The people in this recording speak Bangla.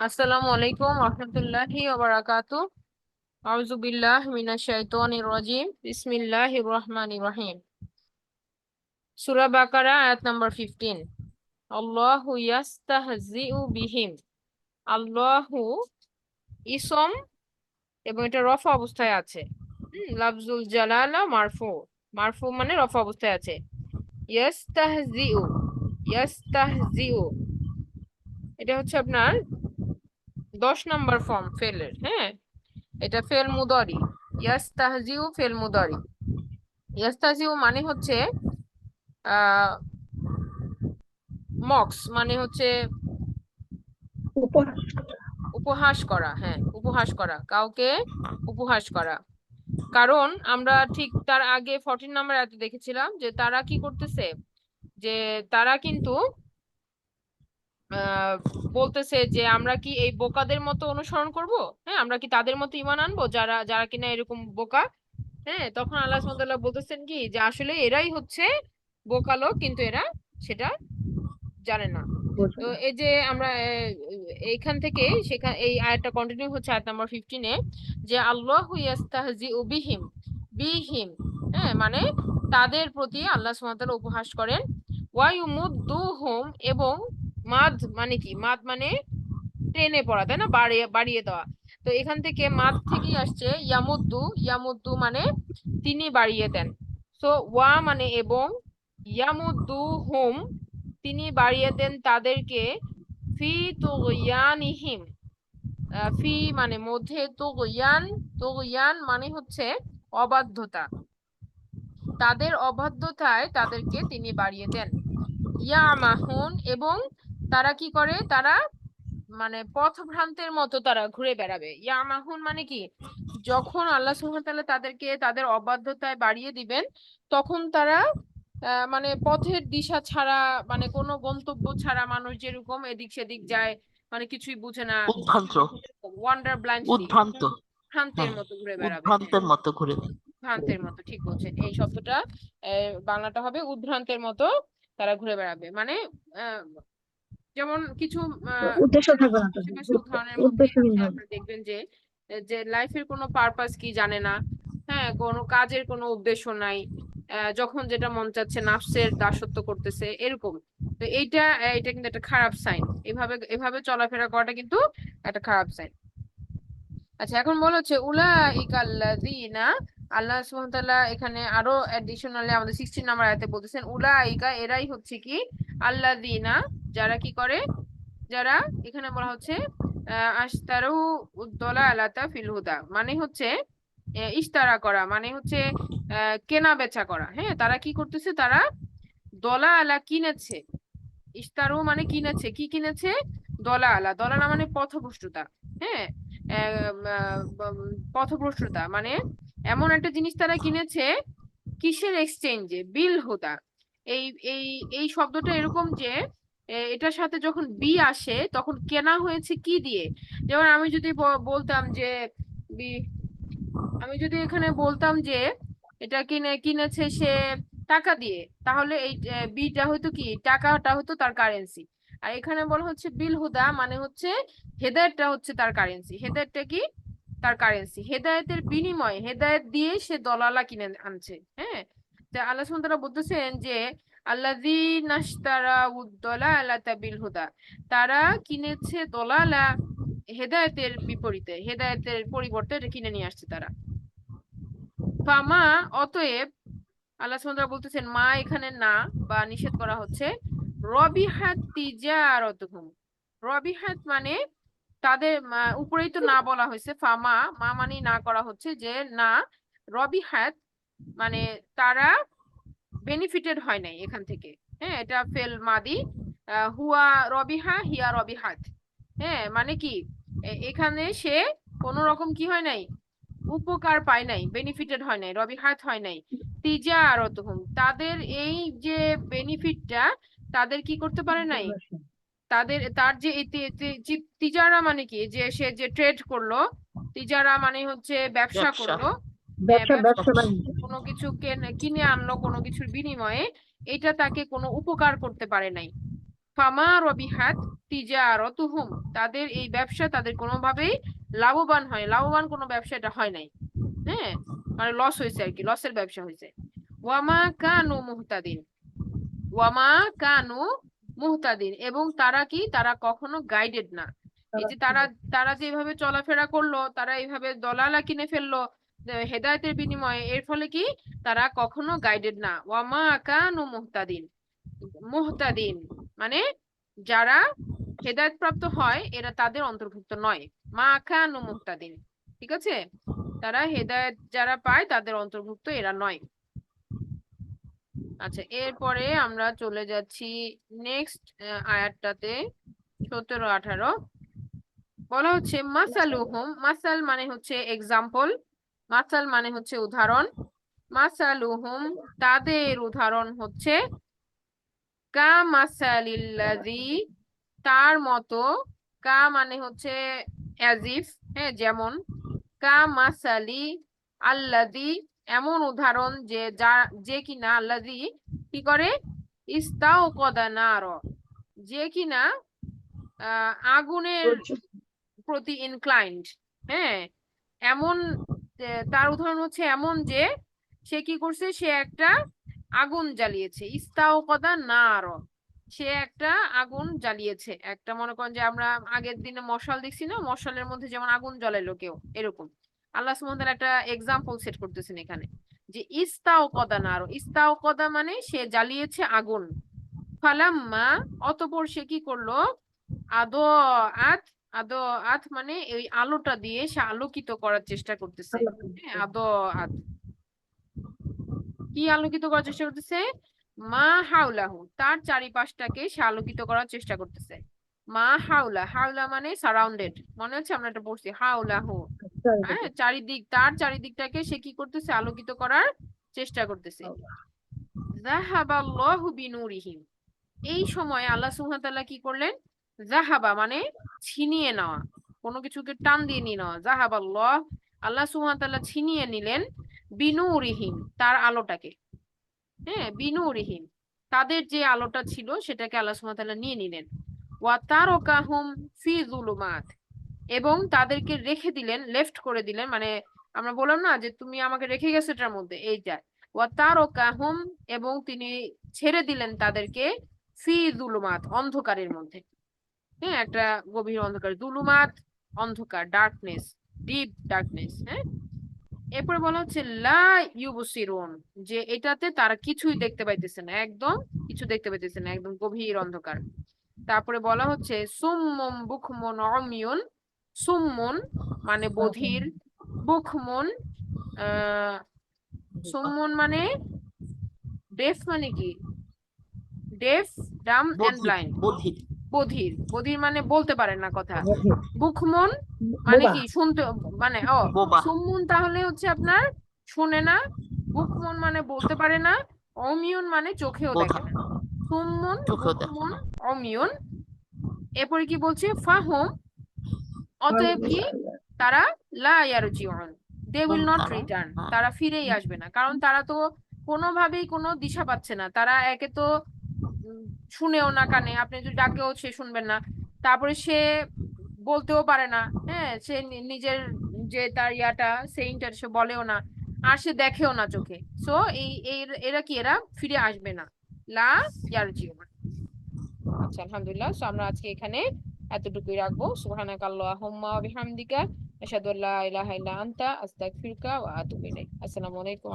আসসালামু আলাইকুম রহমতুল্লাহি ওবারাকাতু আউযু বিল্লাহ মিনাশ রাজিম। বিসমিল্লাহির রহমানির রহিম। সূরা বাকারা, আয়াত নাম্বার 15 আল্লাহু ইয়াস্তাহজিউ বিহিম। আল্লাহু ইসম এবং এটা রফা অবস্থায় আছে। লাফজুল জালালা মারফু। মারফু মানে রফা অবস্থায় আছে। ইয়াস্তাহজিউ ইয়াস্তাহজিউ। এটা হচ্ছে আপনার দশ নাম্বার ফর্ম ফেলের হ্যাঁ? এটা ফেল মুদারি। ইয়াস্তাহজিউ ফেল মুদারি। ইয়াস্তাহজিউ মানে হচ্ছে মক্স মানে হচ্ছে উপহাস করা। হ্যাঁ উপহাস করা কাউকে উপহাস করা। কারণ আমরা ঠিক তার আগে ফোরটিন নাম্বার এতে দেখেছিলাম যে তারা কি করতেছে? যে তারা কিন্তু বলতেছে যে আমরা কি এই বোকাদের মতো অনুসরণ করব? হ্যাঁ আমরা কি তাদের মতো ইমান আনব? যারা যারা কিনা এরকম বোকা হ্যাঁ তখন আল্লাহ সুবহানাহু বলতেছেন কি যে আসলে এরাই হচ্ছে বোকা লোক কিন্তু এরা সেটা জানে না। তো এই যে আমরা এইখান থেকে সেখান এই আয়াতটা কন্টিনিউ হচ্ছে আয়াত নাম্বার ফিফটিনে যে আল্লাহ ইয়াস্তাহজিউ বিহিম বিহিম। হ্যাঁ মানে তাদের প্রতি আল্লাহ তাআলা উপহাস করেন। ওয়াই ওয়া ইউমুদ্দুহুম এবং মাদ মানে কি? মাদ মানে টেনে পড়া, তাই না? বাড়িয়ে বাড়িয়ে দেওয়া। তো এখান থেকে মাদ থেকেই আসছে ইয়ামুদ্দু। ইয়ামুদ্দু মানে তিনি বাড়িয়ে দেন। সো ওয়া মানে এবং ইয়ামুদ্দু হোম, তিনি বাড়িয়ে দেন তাদেরকে ফি তুগয়ানিহিম। ফি মানে মধ্যে তুগয়ান তুগয়ান মানে হচ্ছে অবাধ্যতা। তাদের অবাধ্যতায় তাদেরকে তিনি বাড়িয়ে দেন। ইয়ামাহুন এবং তারা কি করে? তারা মানে পথভ্রান্তের মতো তারা ঘুরে বেড়াবে। ইয়ামাহুন মানে কি? যখন আল্লাহ ওয়া তাদেরকে তাদের অবাধ্যতায় বাড়িয়ে দিবেন তখন তারা মানে পথের দিশা ছাড়া মানে কোনো গন্তব্য ছাড়া মানুষ যেরকম এদিক সেদিক যায় মানে কিছুই বুঝে না। Wonder blindly উদ্ভ্রান্ত। ভ্রান্তের হ্যাঁ, মতো ঘুরে বেড়াবে। উদ্ভ্রান্তের মতো ঘুরে ভ্রান্তের মতো ঠিক বলছেন। এই শব্দটা বাংলাটা হবে উদ্ভ্রান্তের মতো তারা ঘুরে বেড়াবে। মানে আহ, যেমন কিছু উদ্দেশ্য থাকবে না উদাহরণের মধ্যে দেখবেন যে যে লাইফের কোনো পারপাস কি জানে না। হ্যাঁ কোনো কাজের কোনো উদ্দেশ্য নাই। যখন যেটা মন চাচ্ছে নাফসের দাসত্ব করতেছে এরকম। তো এইটা এটা কিন্তু একটা খারাপ সাইন এভাবে এভাবে চলাফেরা করাটা কিন্তু একটা খারাপ সাইন আচ্ছা এখন বলা হচ্ছে উলাইকাল্লাযীনা আল্লাহ তাআলা এখানে আরও অ্যাডিশনালি আমাদের 16 নাম্বার আয়াতে বলতেছেন উলাইকা এরাই হচ্ছে কি? আল্লাযীনা। যারা কি করে? যারা এখানে বলা হচ্ছে আহ, আশতারু উদ্দলালাতা ফিল হুদা। মানে হচ্ছে আহ, ইশতারা করা। মানে হচ্ছে কেনা বেচা করা। হ্যাঁ তারা কি করতেছে? তারা দলা আলা কিনেছে। ইশতারু মানে কিনেছে। কি কিনেছে? দলা আলা দলালা মানে পথভ্রষ্টতা। হ্যাঁ পথভ্রষ্টতা। মানে এমন একটা জিনিস তারা কিনেছে কিসের এক্সচেঞ্জে বিল হুদা এই এই এই শব্দটা এরকম যে এটার সাথে যখন বি আসে, তখন কেনা হয়েছে কি দিয়ে? যেমন আমি যদি বলতাম যে বি আমি যদি এখানে বলতাম যে, এটা কিনে, কিনেছে সে টাকা দিয়ে, তাহলে এই বিটা হয়তো কি? টাকাটা হতো তার কারেন্সি আর এখানে বলা হচ্ছে বিল হুদা মানে হচ্ছে, হেদায়েতটা হচ্ছে তার কারেন্সি হেদায়েতটা কি? তার কারেন্সি হেদায়েতের বিনিময়ে, হেদায়েত দিয়ে সে দলালা কিনে আনছে হ্যাঁ? তা আল্লাহ ওয়া বলতেছেন যে, আল্লাযীনা ইশতারাউ দলালাতা বিল হুদা, তারা কিনেছে দলালা হেদায়েতের বিপরীতে, হেদায়েতের পরিবর্তে এটা কিনে নিয়ে আসছে তারা। ফামা, অতএব আল্লাহ বলতেছেন, মা এখানে না, বা নিষেধ করা হচ্ছে, রবিহাত তিজারাতুহুম, রবিহাত মানে তাদের উপরেই তো না বলা হয়েছে ফামা মা মানে না করা হচ্ছে যে, না রবিহাত মানে তারা বেনিফিটেড হয় নাই এখান থেকে। হ্যাঁ এটা ফেল মাদি হুয়া রবিহা হিয়া রবিহাত হ্যাঁ মানে কি? এখানে সে কোনো রকম কি হয় নাই? উপকার পায় নাই বেনিফিটেড হয় নাই রবিহাত হয় নাই। তিজারাতুহুম তাদের এই যে বেনিফিটটা তাদের কি করতে পারে নাই? তাদের তার যে তিজারা মানে কি? যে সে যে ট্রেড করল তিজারা মানে হচ্ছে ব্যবসা। করল। ব্যবসা হ্যাঁ, কোনো কিছু কিনে আনলো কোনো কিছুর বিনিময়ে এটা তাকে কোনো উপকার করতে পারে নাই। ফামা রবিহাত তিজারতুহুম। তাদের এই ব্যবসা তাদের কোনোভাবেই লাভবান হয় লাভবান কোনো ব্যবসা এটা হয় নাই। হ্যাঁ মানে লস হয়েছে আর কি লসের ব্যবসা হয়েছে। ওয়ামা কানু মুহতাদিন। ওয়ামা কানু মুহতাদিন এবং তারা কি? তারা কখনো গাইডেড না। এই যে তারা তারা যেভাবে চলাফেরা করল তারা এইভাবে দলালা কিনে ফেলল হেদায়েতের বিনিময়ে এর ফলে কি? তারা কখনো গাইডেড না। ওয়ামা কানু মুহতাদিন। মুহতাদিন মানে যারা হেদায়েত প্রাপ্ত হয় এরা তাদের অন্তর্ভুক্ত নয়। মা কানু মুহতাদিন। ঠিক আছে? তারা হেদায়েত যারা পায় তাদের অন্তর্ভুক্ত এরা নয়। আচ্ছা এরপরে আমরা চলে যাচ্ছি নেক্সট আয়াতটাতে, সতেরো, আঠারো। বলা হচ্ছে মাসালুহুম, মাসাল মানে হচ্ছে এক্সাম্পল মাসাল মানে হচ্ছে উদাহরণ। মাসালুহুম, তাদের উদাহরণ হচ্ছে, কা মাসালিল্লাযী তার মতো, কা মানে হচ্ছে অ্যাজিফ হ্যাঁ যেমন, কা মাসালি আল্লাযী এমন উদাহরণ যে যা যে কিনা আল্লাযী কি করে? ইস্তাও কদানার যে কিনা আগুনের প্রতি ইনক্লাইন্ড হ্যাঁ? এমন তার উদাহরণ হচ্ছে এমন যে সে কি করছে? সে একটা আগুন জ্বালিয়েছে। ইস্তাও কদা নার সে একটা আগুন জ্বালিয়েছে। একটা মনে করেন যে আমরা আগের দিনে মশাল দেখছি না? মশালের মধ্যে যেমন আগুন জ্বালাইলো কেউ এরকম। আল্লাহ সুবহানাহু একটা এক্সাম্পল সেট করতেছেন এখানে। যে ইস্তাও কদা নার ইস্তাও কদা মানে সে জ্বালিয়েছে আগুন। ফালাম্মা অতপর সে কি করল? আদো আত আদো আত মানে এই আলোটা দিয়ে সে আলোকিত করার চেষ্টা করতেছে। হ্যাঁ, আদো আত কি আলোকিত করার চেষ্টা করতেছে? মা হাউলাহু তার চারিপাশটাকে সে আলোকিত করার চেষ্টা করতেছে। মা হাউলা হাউলা মানে সারাউন্ডেড মনে হচ্ছে আমরা এটা পড়ছি হাউলাহু হ্যাঁ চারিদিক তার চারিদিকটাকে সে কি করতেছে? আলোকিত করার চেষ্টা করতেছে। বিনুরিহিম। এই সময় আল্লাহ সুবহানাহু তাআলা কি করলেন? জাহাবা মানে ছিনিয়ে নেওয়া কোনো কিছুকে টান দিয়ে নিয়ে নেওয়া। জাহাবাল্লাহ আল্লাহ সুবহানাহু তাআলা ছিনিয়ে নিলেন বিনুরিহিম তার আলোটাকে। হ্যাঁ বিনু বিনুরিহিম তাদের যে আলোটা ছিল সেটাকে আল্লাহ সুবহানাহু তাআলা নিয়ে নিলেন। ওয়া তারাকাহুম ফি যুলুমাত এবং তাদেরকে রেখে দিলেন লেফট করে দিলেন। মানে আমরা বললাম না যে, তুমি আমাকে রেখে গেছো এটার মধ্যে। এইটা ওয়া তারাকাহুম এবং তিনি ছেড়ে দিলেন তাদেরকে ফি দুলুমাত, অন্ধকারের মধ্যে। হ্যাঁ একটা গভীর অন্ধকার। দুলুমাত, অন্ধকার ডার্কনেস ডিপ ডার্কনেস হ্যাঁ? এরপরে বলা হচ্ছে, লা ইউবসিরুন যে এটাতে তারা কিছুই দেখতে পাইতেছে না, একদম কিছু দেখতে পাইতেছে না, একদম গভীর অন্ধকার। তারপরে বলা হচ্ছে, সুম্মুম বুকমুন অমিয়ুন সুম্মুন মানে বধির। বুকমুন আহ সুম্মুন মানে ডেফ মানে কি? Deaf Dam and blind. বধির। বধির। বধির মানে বলতে পারে না কথা। বুকমন মানে কি? শুনতে মানে ও সুমুন তাহলে হচ্ছে আপনার শুনে না। বুকমন মানে বলতে পারে না। অমিয়ন মানে চোখেও দেখে না। সুমুন দেখে বুকমন অমিয়ন। এরপরে কি বলছে? ফাহুম অতএব কি? তারা লা ইয়ারজিউন দে উইল নট রিটার্ন। তারা ফিরেই আসবে না। কারণ তারা তো কোনোভাবেই কোনো দিশা পাচ্ছে না। তারা একে তো শুনেও না কানে। আপনি যদি ডাকেও সে শুনবেন না। তারপরে সে বলতেও পারে না। হ্যাঁ সে নিজের যে তার ইয়াটা সেইংটা সে বলেও না। আর সে দেখেও না চোখে। সো এই এই- এরা কি? এরা ফিরে আসবে না। লা ইয়ারজিউন। আচ্ছা আলহামদুলিল্লাহ। সো আমরা আজকে এখানে এতটুকুই রাখব। সুহানা আল্লাহুম্মা ওয়া বিহামদিকা, আশহাদু আল্লা ইলাহা ইল্লা আনতা, আস্তাগফিরুকা ওয়া আতুবু ইলাইক। আসসালামু আলাইকুম